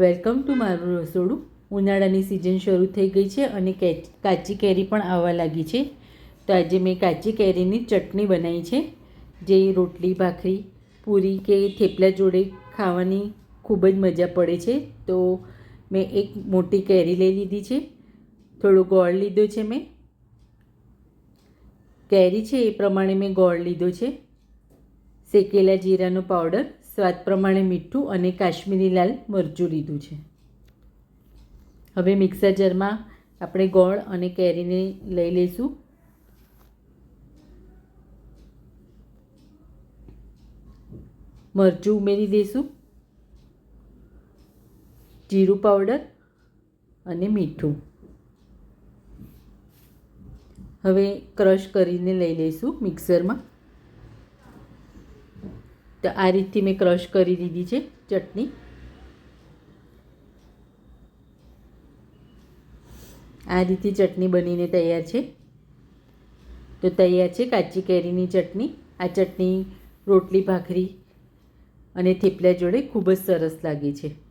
Welcome to મારું રસોડું. ઉનાળાની સિઝન શરૂ થઈ ગઈ છે અને કાચી કેરી પણ આવવા લાગી છે. તો આજે મેં કાચી કેરીની ચટણી બનાવી છે, જે રોટલી, ભાખરી, પૂરી કે થેપલા જોડે ખાવાની ખૂબ જ મજા પડે છે. તો મેં એક મોટી કેરી લઈ લીધી છે. થોડો ગોળ લીધો છે મેં. કેરી છે એ પ્રમાણે મેં ગોળ લીધો છે. શેકેલા જીરાનો પાવડર સ્વાદ પ્રમાણે મીઠું અને કાશ્મીરી લાલ મરચું લીધું છે. હવે મિક્સર જારમાં આપણે ગોળ અને કેરીને લઈ લઈશું. મરચું ઉમેરી દઈશું. જીરું પાવડર અને મીઠું. હવે ક્રશ કરીને લઈ લઈશું મિક્સરમાં. તો આ રીતથી મેં ક્રશ કરી દીધી છે ચટણી. આ રીતે ચટણી બનીને તૈયાર છે. તો તૈયાર છે કાચી કેરીની ચટણી. આ ચટણી રોટલી, ભાખરી અને થેપલા જોડે ખૂબ જ સરસ લાગે છે.